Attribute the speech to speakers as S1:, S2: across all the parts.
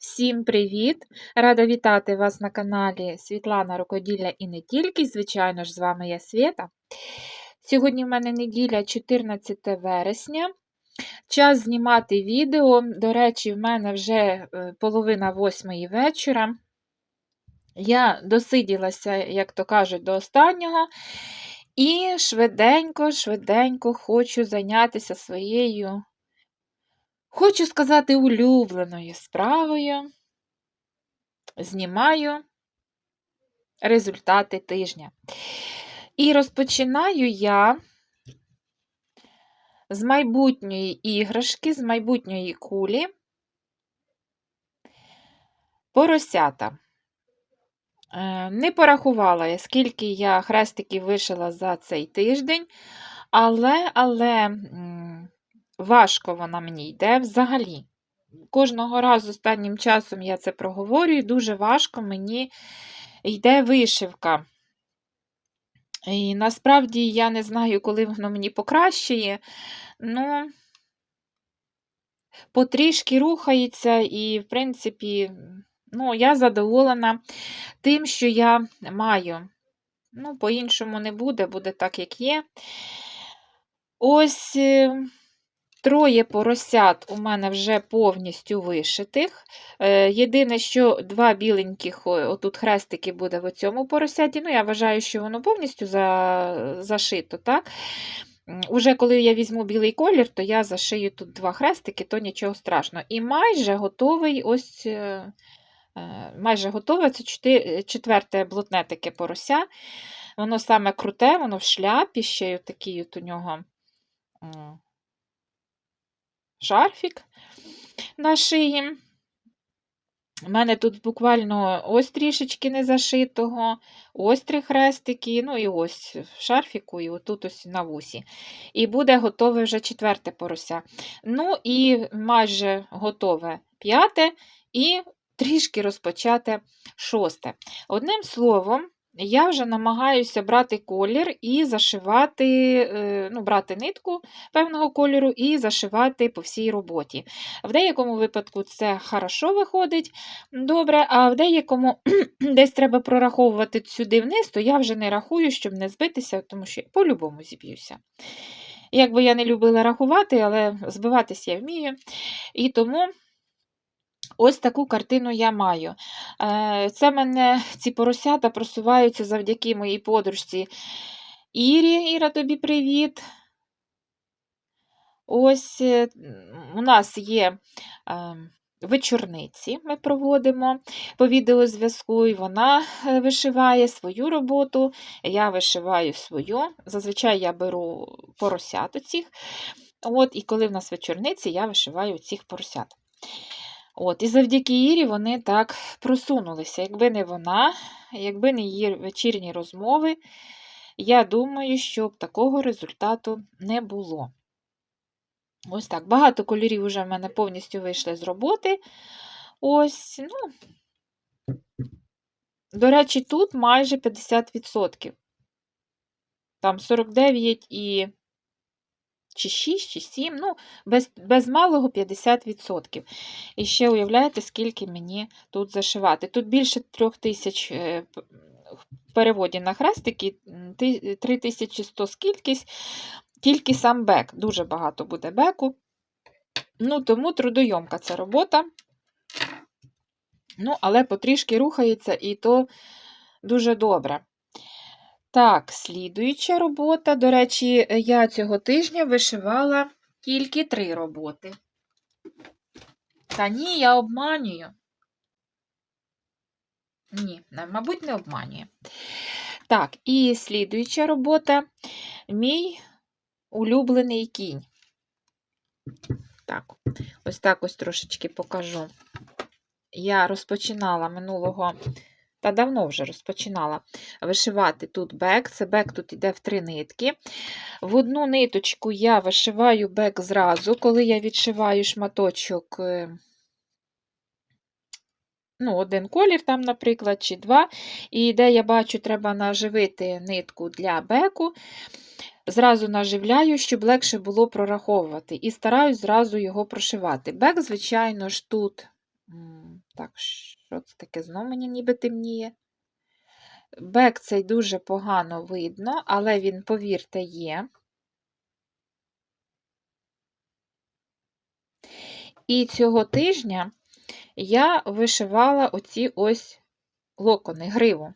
S1: Всім привіт! Рада вітати вас на каналі Світлана Рукоділля і не тільки, звичайно ж, з вами я Свята. Сьогодні в мене неділя 14 вересня. Час знімати відео. До речі, в мене вже е, половина восьмої вечора. Я досиділася, як то кажуть, до останнього. І швиденько, швиденько хочу зайнятися своєю Хочу сказати улюбленою справою. Знімаю результати тижня. І розпочинаю я з майбутньої іграшки, з майбутньої кулі поросята. Е, Не порахувала я, скільки я хрестиків вишила за цей тиждень, але, але важко вона мені йде взагалі. Кожного разу останнім часом я це проговорюю, дуже важко мені йде вишивка. І насправді я не знаю, коли воно мені покращує. Ну, потрішки рухається, і, в принципі, ну, я задоволена тим, що я маю. Ну, по-іншому не буде, буде так, як є. Ось. Троє поросят у мене вже повністю вишитих. Е, єдине, що два біленьких, отут хрестики буде в цьому поросяті. Ну, я вважаю, що воно повністю за, зашито. так? Уже коли я візьму білий колір, то я зашию тут два хрестики, то нічого страшного. І майже готовий ось. Е, е, майже готове це четверте блотне таке порося. Воно саме круте, воно в шляпі, ще й такий от у нього шарфік на шиї. У мене тут буквально ось трішечки не зашитого, ось три хрестики, ну і ось в шарфіку, і отут ось на вусі. І буде готове вже четверте порося. Ну і майже готове п'яте, і трішки розпочате шосте. Одним словом, я вже намагаюся брати колір і зашивати, е, ну, брати нитку певного кольору і зашивати по всій роботі. В деякому випадку це хорошо виходить добре, а в деякому десь треба прораховувати сюди вниз, то я вже не рахую, щоб не збитися, тому що по-любому зіб'юся. Якби я не любила рахувати, але збиватися я вмію. І тому. Ось таку картину я маю. Е, це мене ці поросята просуваються завдяки моїй подружці Ірі. Іра, тобі привіт. Ось е, у нас є е, вечорниці, ми проводимо по відеозв'язку, і вона вишиває свою роботу, я вишиваю свою. Зазвичай я беру поросят оцих. От, І коли в нас вечорниці, я вишиваю цих поросят. От, І завдяки Ірі вони так просунулися. Якби не вона, якби не її вечірні розмови, я думаю, що б такого результату не було. Ось так. Багато кольорів вже в мене повністю вийшли з роботи. Ось, ну, до речі, тут майже 50%. Там 49 і чи 6, чи 7, ну, без без малого 50%. І ще уявляєте, скільки мені тут зашивати. Тут більше 3 тисяч е, в переводі на хрестики, 3100 скількись, тільки сам бек. Дуже багато буде беку. Ну, Тому трудойомка ця робота. Ну, але потрішки рухається, і то дуже добре. Так, слідуюча робота. До речі, я цього тижня вишивала тільки три роботи. Та ні, я обманюю. Ні, мабуть, не обманюю. Так, і слідуюча робота мій улюблений кінь. Так, ось так ось трошечки покажу. Я розпочинала минулого та давно вже розпочинала вишивати тут бек. Це бек тут йде в три нитки. В одну ниточку я вишиваю бек зразу, коли я відшиваю шматочок. Е, ну, Один колір, там, наприклад, чи два. І де я бачу, треба наживити нитку для беку. Зразу наживляю, щоб легше було прораховувати. І стараюсь зразу його прошивати. Бек, звичайно ж, тут Так, що це таке? Знов мені ніби темніє. Бек цей дуже погано видно, але він, повірте, є. І цього тижня я вишивала оці ось локони, гриву.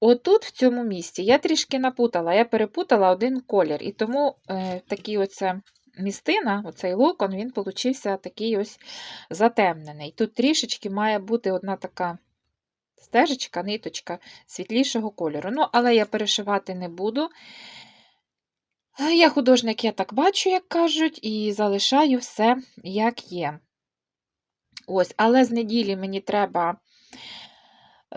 S1: Отут, в цьому місці, я трішки напутала, я перепутала один колір, і тому е, такий оце містина, оцей локон, він получився такий ось затемнений. Тут трішечки має бути одна така стежечка, ниточка світлішого кольору. Ну, але я перешивати не буду. Я художник, я так бачу, як кажуть, і залишаю все, як є. Ось, але з неділі мені треба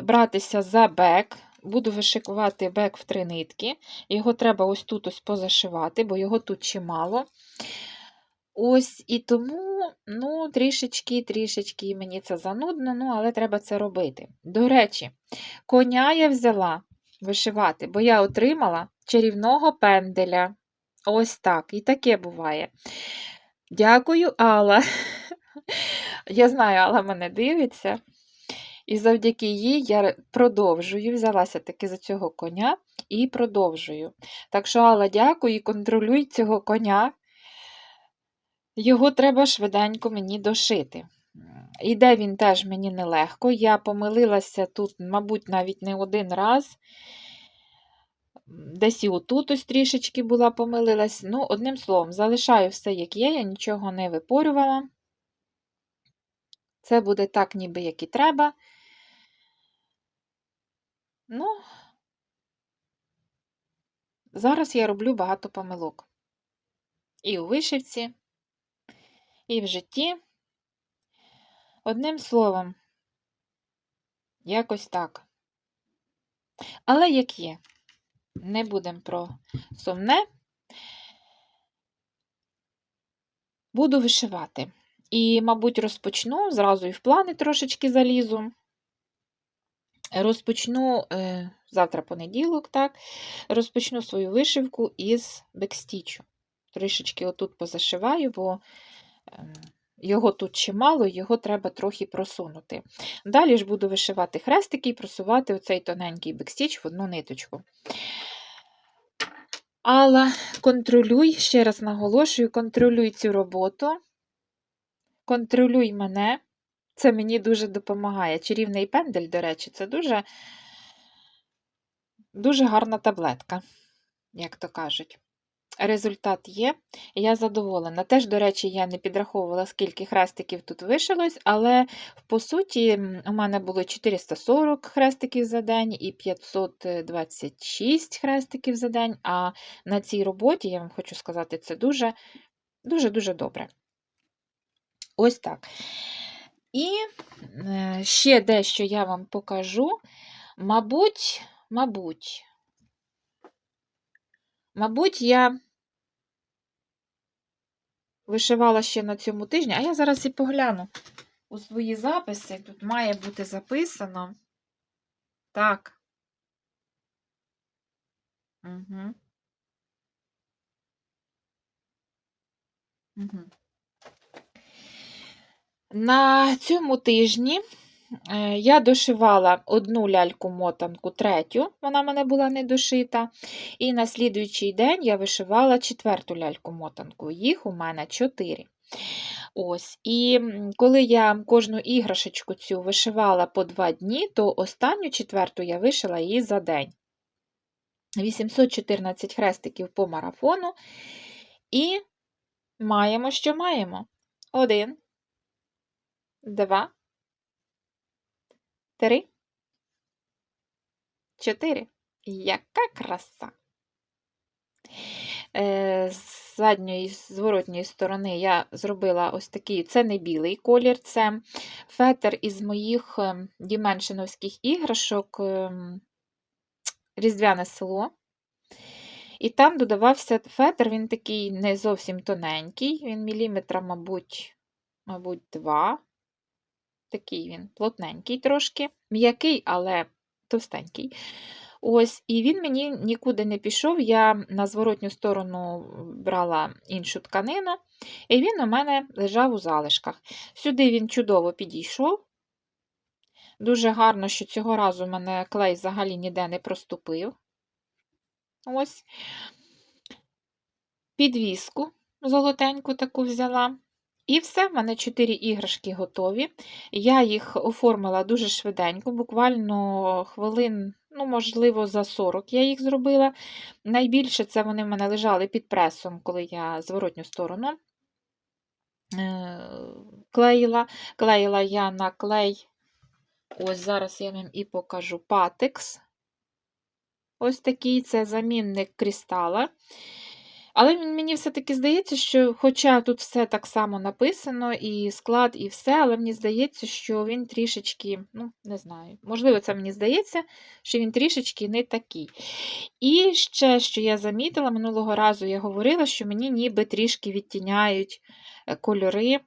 S1: братися за бек. Буду вишикувати бек в три нитки. Його треба ось тут ось позашивати, бо його тут чимало. Ось, і тому, ну, трішечки, трішечки мені це занудно, ну, але треба це робити. До речі, коня я взяла вишивати, бо я отримала чарівного пенделя. Ось так. І таке буває. Дякую, Алла. Я знаю, Алла мене дивиться. І завдяки їй я продовжую, взялася таки за цього коня і продовжую. Так що, Алла, дякую і контролюй цього коня. Його треба швиденько мені дошити. Іде він теж мені нелегко. Я помилилася тут, мабуть, навіть не один раз. Десь і отут ось трішечки була помилилась. Ну, одним словом, залишаю все, як є, я нічого не випорювала. Це буде так, ніби як і треба. Ну, зараз я роблю багато помилок. І у вишивці, і в житті. Одним словом, якось так. Але як є, не будемо про сумне. Буду вишивати. І, мабуть, розпочну, зразу і в плани трошечки залізу. Розпочну е, завтра понеділок, так, розпочну свою вишивку із бекстічу. Трішечки отут позашиваю, бо е, його тут чимало, його треба трохи просунути. Далі ж буду вишивати хрестики і просувати оцей тоненький бекстіч в одну ниточку. Але контролюй, ще раз наголошую, контролюй цю роботу, контролюй мене. Це мені дуже допомагає. Чарівний пендель, до речі, це дуже, дуже гарна таблетка, як то кажуть. Результат є, я задоволена. Теж, до речі, я не підраховувала, скільки хрестиків тут вишилось, але по суті, у мене було 440 хрестиків за день і 526 хрестиків за день. А на цій роботі, я вам хочу сказати, це дуже дуже-дуже добре. Ось так. І е, ще дещо я вам покажу. Мабуть, мабуть, мабуть, я вишивала ще на цьому тижні, а я зараз і погляну у свої записи. Тут має бути записано. Так. Угу. Угу. На цьому тижні е, я дошивала одну ляльку-мотанку, третю, вона в мене була не дошита. І на слідуючий день я вишивала четверту ляльку-мотанку. Їх у мене чотири. Ось. І коли я кожну іграшечку цю вишивала по два дні, то останню четверту я вишила її за день. 814 хрестиків по марафону. І маємо, що маємо. Один два, три, чотири. Яка краса! Е, з задньої зворотньої сторони я зробила ось такий, це не білий колір, це фетр із моїх ем, діменшиновських іграшок ем, Різдвяне село. І там додавався фетр, він такий не зовсім тоненький, він міліметра, мабуть, мабуть, два. Такий він плотненький трошки, м'який, але товстенький. Ось, і він мені нікуди не пішов. Я на зворотню сторону брала іншу тканину, і він у мене лежав у залишках. Сюди він чудово підійшов. Дуже гарно, що цього разу в мене клей взагалі ніде не проступив. Ось. Підвіску золотеньку таку взяла. І все, в мене 4 іграшки готові. Я їх оформила дуже швиденько, буквально хвилин, ну, можливо, за 40 я їх зробила. Найбільше це вони в мене лежали під пресом, коли я зворотню сторону е, клеїла. Клеїла я на клей, ось зараз я вам і покажу патекс. Ось такий це замінник крістала. Але мені все-таки здається, що, хоча тут все так само написано, і склад, і все, але мені здається, що він трішечки, ну, не знаю, можливо, це мені здається, що він трішечки не такий. І ще, що я замітила, минулого разу я говорила, що мені ніби трішки відтіняють е, кольори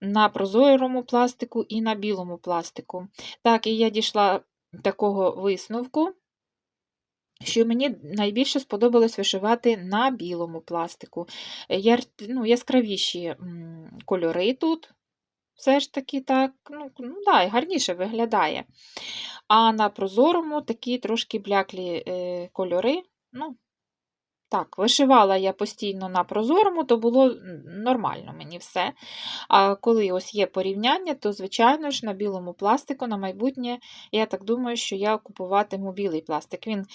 S1: на прозорому пластику і на білому пластику. Так, і я дійшла такого висновку що мені найбільше сподобалось вишивати на білому пластику. Яр, ну, Яскравіші кольори тут. Все ж таки так, ну, ну да, гарніше виглядає. А на прозорому такі трошки бляклі е, кольори. ну, так, вишивала я постійно на прозорому, то було нормально мені все. А коли ось є порівняння, то, звичайно ж, на білому пластику на майбутнє, я так думаю, що я купуватиму білий пластик. Він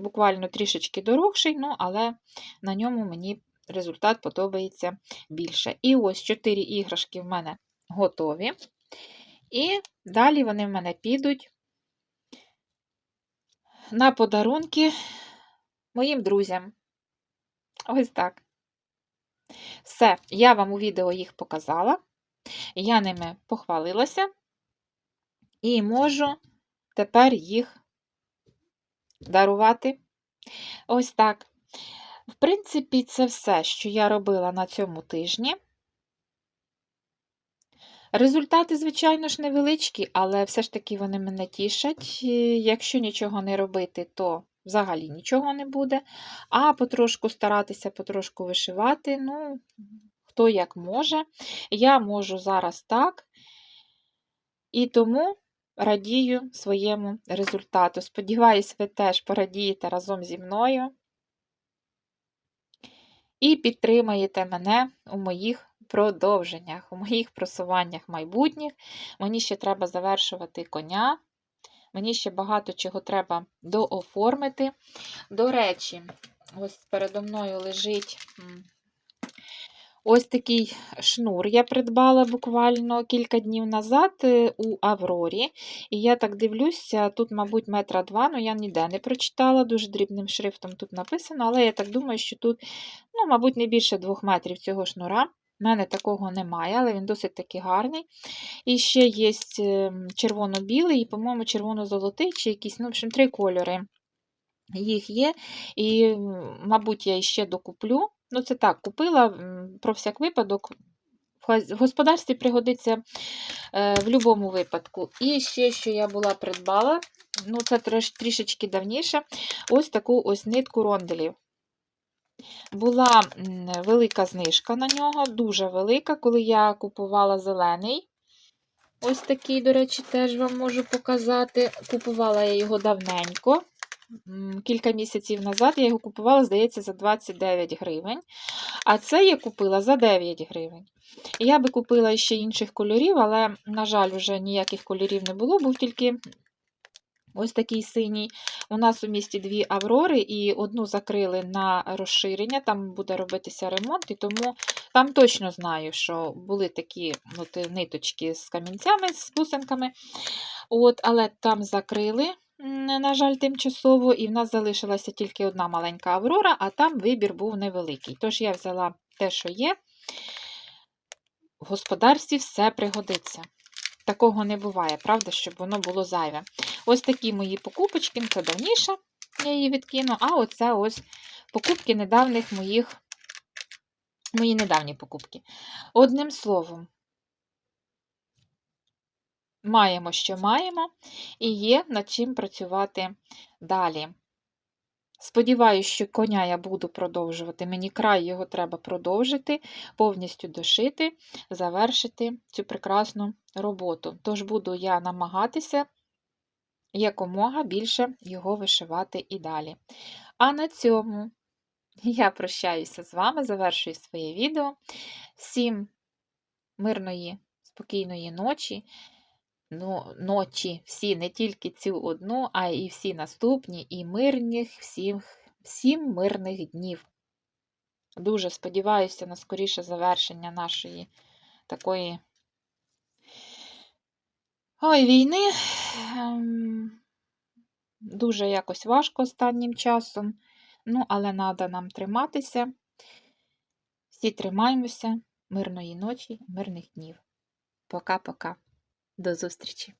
S1: буквально трішечки дорогший, ну, але на ньому мені результат подобається більше. І ось 4 іграшки в мене готові. І далі вони в мене підуть на подарунки моїм друзям. Ось так. Все, я вам у відео їх показала, я ними похвалилася і можу тепер їх дарувати. Ось так. В принципі, це все, що я робила на цьому тижні. Результати, звичайно ж, невеличкі, але все ж таки вони мене тішать. Якщо нічого не робити, то взагалі нічого не буде. А потрошку старатися потрошку вишивати, ну, хто як може. Я можу зараз так. І тому радію своєму результату. Сподіваюсь, ви теж порадієте разом зі мною. І підтримаєте мене у моїх продовженнях, у моїх просуваннях майбутніх. Мені ще треба завершувати коня. Мені ще багато чого треба дооформити. До речі, ось передо мною лежить ось такий шнур. Я придбала буквально кілька днів назад е, у Аврорі. І я так дивлюся, тут, мабуть, метра два, ну я ніде не прочитала, дуже дрібним шрифтом тут написано, але я так думаю, що тут, ну, мабуть, не більше двох метрів цього шнура. У мене такого немає, але він досить таки гарний. І ще є ем, червоно-білий, і, по-моєму, червоно-золотий, чи якісь, ну, в общем, три кольори. Їх є. І, мабуть, я ще докуплю. Ну, це так, купила про всяк випадок. В господарстві пригодиться е, в будь-якому випадку. І ще, що я була придбала, ну, це трішечки давніше, ось таку ось нитку ронделів. Була велика знижка на нього, дуже велика, коли я купувала зелений. Ось такий, до речі, теж вам можу показати. Купувала я його давненько. Кілька місяців назад я його купувала, здається, за 29 гривень. А це я купила за 9 гривень. Я би купила ще інших кольорів, але, на жаль, вже ніяких кольорів не було, був тільки Ось такий синій. У нас у місті дві аврори, і одну закрили на розширення, там буде робитися ремонт, і тому там точно знаю, що були такі от, ниточки з камінцями, з бусинками. От, Але там закрили, на жаль, тимчасово, і в нас залишилася тільки одна маленька аврора, а там вибір був невеликий. Тож я взяла те, що є. В господарстві все пригодиться. Такого не буває, правда, щоб воно було зайве. Ось такі мої покупочки, це давніше, я її відкину, а оце ось покупки недавніх моїх, мої недавні покупки. Одним словом, маємо, що маємо, і є над чим працювати далі. Сподіваюсь, що коня я буду продовжувати. Мені край його треба продовжити, повністю дошити, завершити цю прекрасну роботу. Тож буду я намагатися якомога більше його вишивати і далі. А на цьому я прощаюся з вами, завершую своє відео. Всім мирної, спокійної ночі. Ну, ночі всі, не тільки цю одну, а і всі наступні, і мирних, всім, всім мирних днів. Дуже сподіваюся на скоріше завершення нашої такої ой, війни. Ем, Дуже якось важко останнім часом. Ну, але треба нам триматися. Всі тримаємося. Мирної ночі, мирних днів. Пока-пока. До зустрічі!